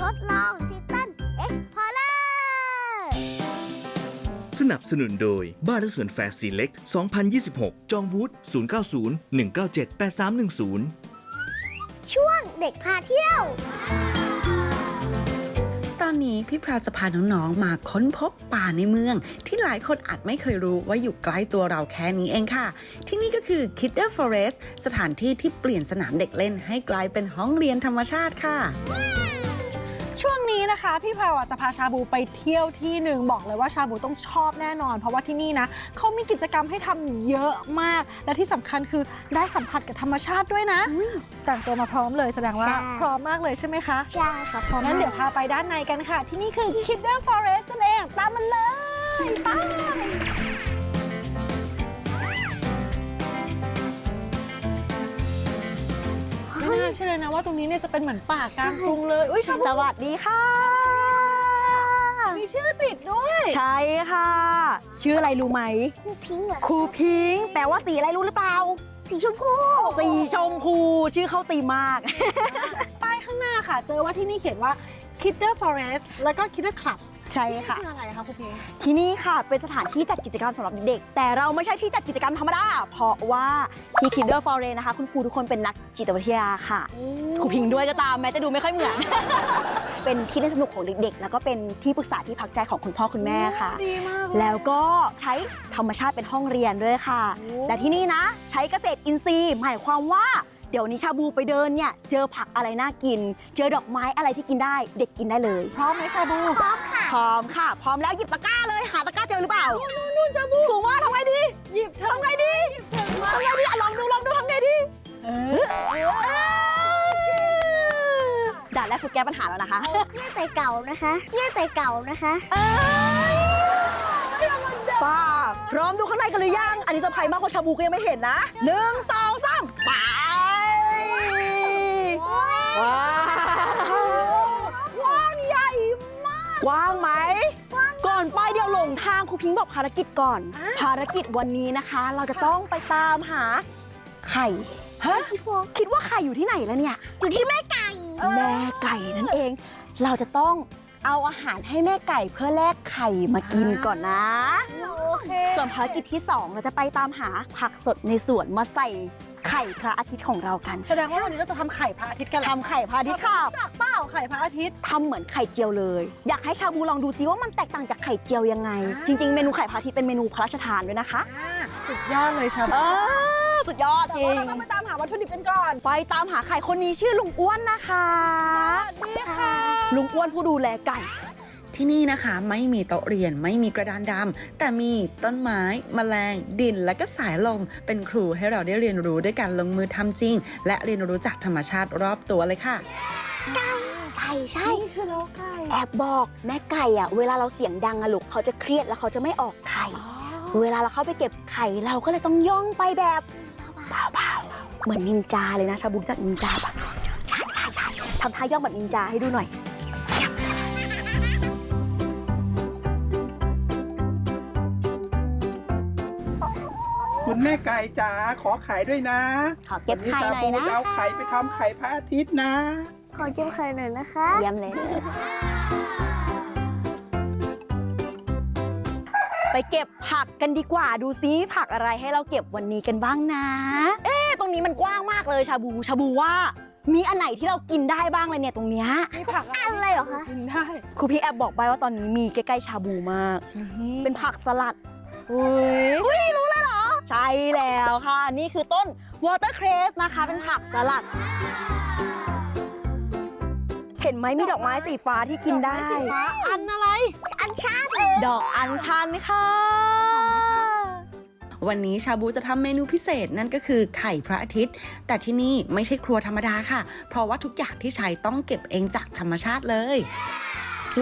ทดลองทิตันเอ็กพอร์เลอร์สนับสนุนโดย บ้านและสวนแฟร์ซีเล็ก2026 จองบูธ090 197 8310 ช่วงเด็กพาเที่ยว ตอนนี้พี่พราวจะพาน้องๆ มาค้นพบป่าในเมือง ที่หลายคนอาจไม่เคยรู้ว่าอยู่ใกล้ตัวเราแค่นี้เองค่ะ ที่นี่ก็คือ Kidder Forest สถานที่ที่เปลี่ยนสนามเด็กเล่นให้กลายเป็นห้องเรียนธรรมชาติค่ะช่วง นี้นะคะ พี่พาวจะพาชาบูไปเที่ยวที่หนึ่งบอกเลยว่าชาบูต้องชอบแน่นอน เพราะว่าที่นี่นะเขามีกิจกรรมให้ทำเยอะมาก และที่สำคัญคือได้สัมผัสกับธรรมชาติด้วยนะแต่งตัวมาพร้อมเลยแสดงว่าใช่พร้อมมากเลยใช่ไหมคะใช่ค่ะพร้อมงั้นเดี๋ยวพาไปด้านในกันค่ะ ที่นี่คือ Kidder Forest นั่นเองตามมันเลยไป ไม่น่าเชื่อเลยนะว่าตรงนี้เนี่ยจะเป็นเหมือนป่ากลางกรุงเลยอุ้ยชาบูสวัสดีค่ะ มีชื่อติดด้วยใช่ค่ะ ชื่ออะไรรู้ไหมคู่พิงค์เหรอครูพิงค์แปลว่าสีอะไรรู้หรือเปล่า สีชมพูสีชมพูชื่อเข้าตีมาก ป้ายข้างหน้าค่ะ เจอว่าที่นี่เขียนว่า Kidder Forest แล้วก็ Kidder Club ใช่ค่ะคืออะไรคะคุณพีที่นี่ค่ะเป็นสถานที่จัดกิจกรรมสำหรับเด็กๆแต่เราไม่ใช่ที่จัดกิจกรรมธรรมดา เพราะว่าที่ Kinder Forest นะคะ คุณครูทุกคนเป็นนักจิตวิทยาค่ะครูพิงค์ด้วยก็ตามแม้จะดูไม่ค่อยเหมือน เป็นที่เล่นสนุกของเด็กๆ แล้วก็เป็นที่ปรึกษาที่พักใจของคุณพ่อคุณแม่ค่ะดีมากเยแล้วก็ใช้ธรรมชาติเป็นห้องเรียนด้วยค่ะโอ้และที่นี่นะ ใช้เกษตรอินทรีย์หมายความว่า เดี๋ยวนี้ชาบูไปเดินเนี่ยเจอผักอะไรน่ากิน เจอดอกไม้อะไรที่กินได้ เด็กกินได้เลย พร้อมไหมชาบู พร้อมค่ะ พร้อมค่ะ พร้อมแล้วหยิบตะกร้าเลยหาตะกร้าเจอหรือเปล่านู่นนู่นชาบูสูงว่าทำไงดี หยิบเถอะทำไงดีทำไงดีอะลองดูลองดูทำไงดีเออด่านแรกคือแก้ปัญหาแล้วนะคะเนี่ยแต่เก่านะคะเนี่ยแต่เก่านะคะป้าพร้อมดูข้างในกันหรือยัง อันนี้เซอร์ไพรส์มากเพราะชาบูก็ยังไม่เห็นนะหนึ่งสอง ว้าวกว้างใหญ่มาก กว้างไหม ก่อนไปเดี๋ยวหลงทางครูพิงค์บอกภารกิจก่อน ภารกิจวันนี้นะคะ เราจะต้องไปตามหาไข่ฮะคิดว่าไข่อยู่ที่ไหนแล้วเนี่ย อยู่ที่แม่ไก่ แม่ไก่นั่นเอง เราจะต้องเอาอาหารให้แม่ไก่เพื่อแลกไข่มากินก่อนนะ โอเคส่วนภารกิจที่ 2 เราจะไปตามหาผักสดในสวนมาใส่ ไข่พระอาทิตย์ของเรากันแสดงว่าวันนี้เราจะทำไข่พระอาทิตย์กันเหรอทำไข่พระอาทิตย์ค่ะ จากเปล่าไข่พระอาทิตย์ ทำเหมือนไข่เจียวเลย อยากให้ชาบูลองดูซิว่ามันแตกต่างจากไข่เจียวยังไง อ่า จริง ๆ เมนูไข่พระอาทิตย์เป็นเมนูพระราชทานด้วยนะคะอ่าสุดยอดเลยชาบูอ่าสุดยอดแต่จริว่าง เราต้องไปตามหาวัตถุดิบกันก่อน ไปตามหาไข่คนนี้ชื่อลุงอ้วนนะคะนี่ค่ะ ลุงอ้วนผู้ดูแลไก่ ที่นี่นะคะ ไม่มีโต๊ะเรียนไม่มีกระดานดำแต่มีต้นไม้แมลง ดินและก็สายลม เป็นครูให้เราได้เรียนรู้ด้วยการลงมือทำจริง และเรียนรู้จากธรรมชาติรอบตัวเลยค่ะไก่ใช่นี่คือน้องไก่แอบบอกแม่ไก่อะเวลาเราเสียงดังอะลูกเขาจะเครียดแล้วเขาจะไม่ออกไข่ เวลาเราเข้าไปเก็บไข่เราก็เลยต้องย่องไปแบบเบาๆเหมือนนินจาเลยนะชาบูรู้จากนินจาปะใช่ใช่ใช่ทำท่าย่องแบบนินจาให้ดูหน่อย คุณแม่ไก่จ๋าขอไข่ด้วยนะขอเก็บไข่หน่อยวันะจะเอาไข่ไปทำไข่พระอาทิตย์นะ ขอจิ้มไข่หน่อยนะคะเยี่ยมเลย ไปเก็บผักกันดีกว่าดูซิผักอะไรให้เราเก็บวันนี้กันบ้างนะ เอ๊ะตรงนี้มันกว้างมากเลยชาบูชาบูว่ามีอันไหนที่เรากินได้บ้างเลยเนี่ยตรงเนี้ยมีผักอันเลยเหรอคะกินได้ครูพี่แอบบอกไปว่าตอนนี้มีใกล้ๆชาบูมาก เป็นผักสลัดอุ้ยอุ้ยรู้แล้วเหรอ ใช่แล้วค่ะ นี่คือต้นวอเตอร์เครสนะคะ เป็นผักสลัด เห็นไหมมีดอกไม้สีฟ้าที่กินได้ สีฟ้าอันอะไร อันชันดอกอัญชันค่ะ วันนี้ชาบูจะทำเมนูพิเศษนั่นก็คือไข่พระอาทิตย์ แต่ที่นี่ไม่ใช่ครัวธรรมดาค่ะ เพราะว่าทุกอย่างที่ใช้ต้องเก็บเองจากธรรมชาติเลย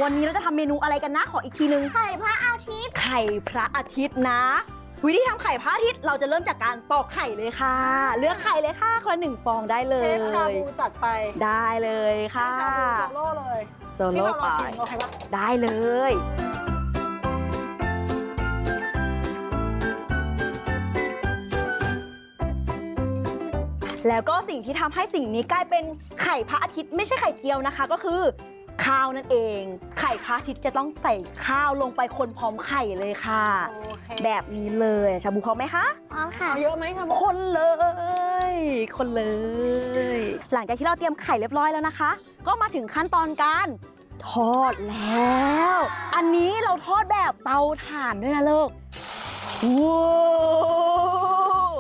วันนี้เราจะทำเมนูอะไรกันนะ ขออีกทีนึง ไข่พระอาทิตย์ ไข่พระอาทิตย์นะ วิธีทำไข่พระอาทิตย์เราจะเริ่มจากการตอกไข่เลยค่ะ เลือกไข่เลยค่ะคนละหนึ่งฟองได้เลเชยฟชาบูจัดไปได้เลยค่ะชาบูโซโล่เลยโซพี่โล่เราลไป องชิมโอเคปะได้เลย แล้วก็สิ่งที่ทำให้สิ่งนี้กลายเป็นไข่พระอาทิตย์ไม่ใช่ไข่เจียวนะคะ ก็คือ ข้าวนั่นเอง ไข่พระอาทิตย์จะต้องใส่ข้าวลงไปคนพร้อมไข่เลยค่ะ โอเคแบบนี้เลยชาบูพร้อมไหมคะ พร้อมค่ะเอาเยอะไหมคะคนเลย คนเลย หลังจากที่เราเตรียมไข่เรียบร้อยแล้วนะคะ ก็มาถึงขั้นตอนการ ทอดแล้ว อันนี้เราทอดแบบเตาถ่านด้วยนะลูกว้าว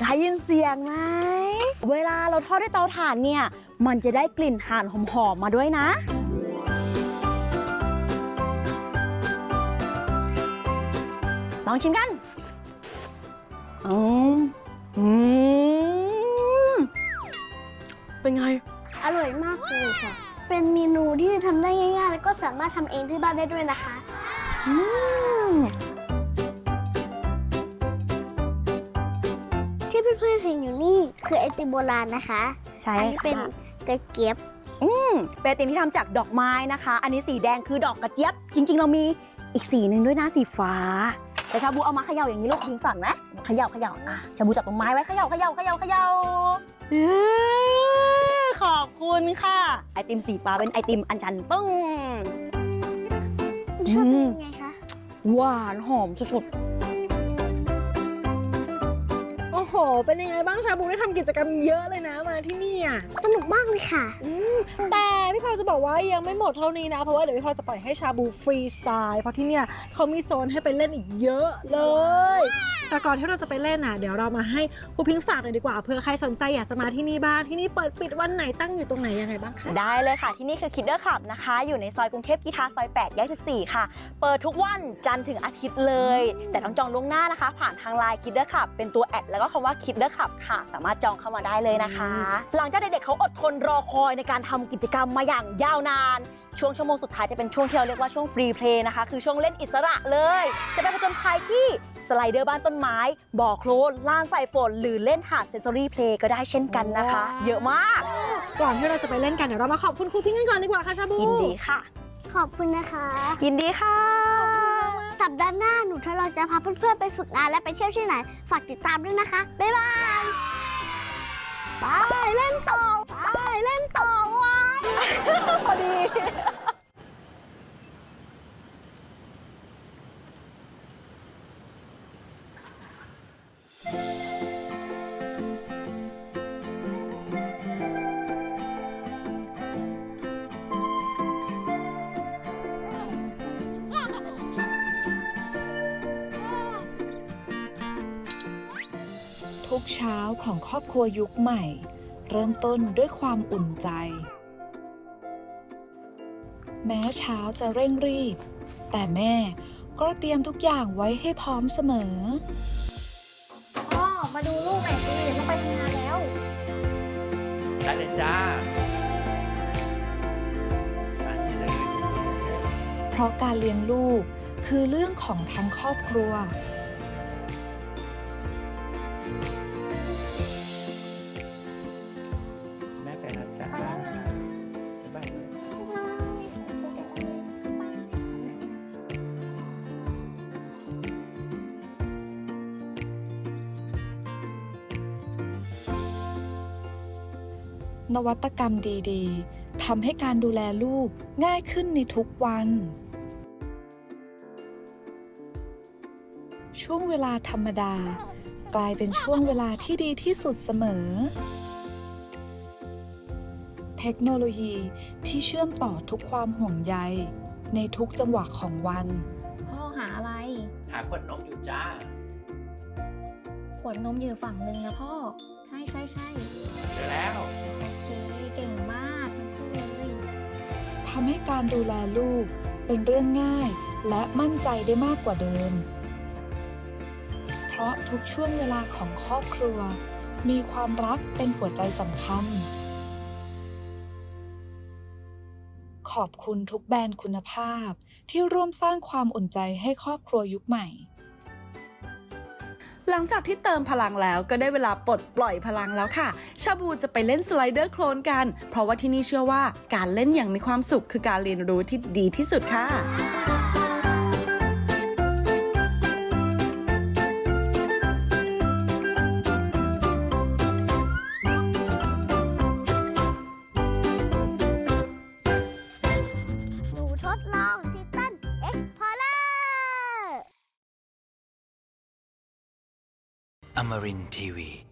ได้ยินเสียงไหม เวลาเราทอดด้วยเตาถ่านเนี่ย มันจะได้กลิ่นถ่านหอมๆมาด้วยนะ ลองชิมกันอืมอืมเป็นไง อร่อยมากเลยค่ะ เป็นเมนูที่ทำได้ง่ายๆ แล้วก็สามารถทำเองที่บ้านได้ด้วยนะคะ อืม ที่เพื่อนๆเห็นอยู่นี่คือไอติมโบราณนะคะ ใช่อันี้เป็นค่ะกระเจี๊ยบ อืมเป็นไอติมที่ทำจากดอกไม้นะคะ อันนี้สีแดงคือดอกกระเจี๊ยบ จริง ๆ เรามีอีกสีหนึ่งด้วยนะสีฟ้า แต่ชาบูเอามาเขย่าอย่างนี้ลูกพิงสอนไหมเขย่าเขย่าอะชาบูจับตรงไม้ไว้เขย่าเขย่าเขย่าเขย่าเอ้ยขอบคุณค่ะ ไอติมสีฟ้าเป็นไอติมอัญชันตึ้งชอบอืมเป็นยังไงคะ หวานหอมสุดโอ้โห เป็นยังไงบ้างชาบูได้ทำกิจกรรมเยอะเลยนะมา ที่นี่อะสนุกมากเลยค่ะแต่พี่พาวจะบอกว่ายังไม่หมดเท่านี้นะ เพราะว่าเดี๋ยวพี่พาวจะปล่อยให้ชาบูฟรีสไตล์เพราะที่เนี่ยเขามีโซนให้ไปเล่นอีกเยอะเลย แต่ก่อนที่เราจะไปเล่นน่ะเดี๋ยวเรามาให้ครูพิงค์ฝากหน่อยดีกว่าเผื่อใครสนใจอยากจะมาที่นี่บ้างที่นี่เปิดปิดวันไหนตั้งอยู่ตรงไหนยังไงบ้างคะๆได้เลยค่ะ ที่นี่คือ Kidder Club นะคะ อยู่ในซอยกรุงเทพกีทาซอย8แยก14 ค่ะ เปิดทุกวันจันทร์ถึงอาทิตย์เลย แต่ต้องจองล่วงหน้านะคะ ผ่านทางไลน์ Kidder Club เป็นตัวแอดแล้วก็คำว่า Kidder Club ค่ะ สามารถจองเข้ามาได้เลยนะคะหลังจากเด็กๆเขาอดทนรอคอยในการทำกิจกรรมมาอย่างยาวนาน ช่วงชั่วโมงสุดท้ายจะเป็นช่วงที่เราเรียกว่าช่วงฟรีเพลย์นะคะ คือช่วงเล่นอิสระเลย จะไปผจญภัยที่สไลเดอร์บ้านต้นไม้ บ่อโคลนลานใส่ฝนหรือเล่นหาดเซนซอรี่เพลย์ก็ได้เช่นกันนะคะ เยอะมาก ก่อนที่เราจะไปเล่นกันเดี๋ยวเรามาขอบคุณครูพิงค์กันก่อนดีกว่าค่ะชาบูยินดีค่ะ ขอบคุณนะคะ ยินดีค่ะ สัปดาห์หน้าหนูทดลองจะพาเพื่อนๆไปฝึกงานและไปเที่ยวที่ไหน ฝากติดตามด้วยนะคะ บ๊ายบาย ไปเล่นต่อไปเล่นต่อวะ พอดี ทุกเช้าของครอบครัวยุคใหม่ เริ่มต้นด้วยความอุ่นใจ แม้เช้าจะเร่งรีบ แต่แม่ก็เตรียมทุกอย่างไว้ให้พร้อมเสมอ พ่อ มาดูลูกหน่อยสิต้องไปทำงานแล้ว ได้เลยจ้าอันนี้เลย เพราะการเลี้ยงลูกคือเรื่องของทั้งครอบครัว นวัตกรรมดีๆทำให้การดูแลลูกง่ายขึ้นในทุกวัน ช่วงเวลาธรรมดา กลายเป็นช่วงเวลาที่ดีที่สุดเสมอ เทคโนโลยีที่เชื่อมต่อทุกความห่วงใย ในทุกจังหวะของวัน พ่อหาอะไร หาขวดนมอยู่จ้า ขวดนมอยู่ฝั่งหนึ่งนะพ่อ ใช่ใช่ใช่เจอแล้วำให้การดูแลลูกเป็นเรื่องง่ายและมั่นใจได้มากกว่าเดิม เพราะทุกช่วงเวลาของครอบครัว มีความรักเป็นหัวใจสำคัญ ขอบคุณทุกแบรนด์คุณภาพที่ร่วมสร้างความอุ่นใจให้ครอบครัวยุคใหม่ หลังจากที่เติมพลังแล้วก็ได้เวลาปลดปล่อยพลังแล้วค่ะ ชาบูจะไปเล่นสไลเดอร์โคลนกัน เพราะว่าที่นี่เชื่อว่าการเล่นอย่างมีความสุขคือการเรียนรู้ที่ดีที่สุดค่ะ Amarin Tiwi.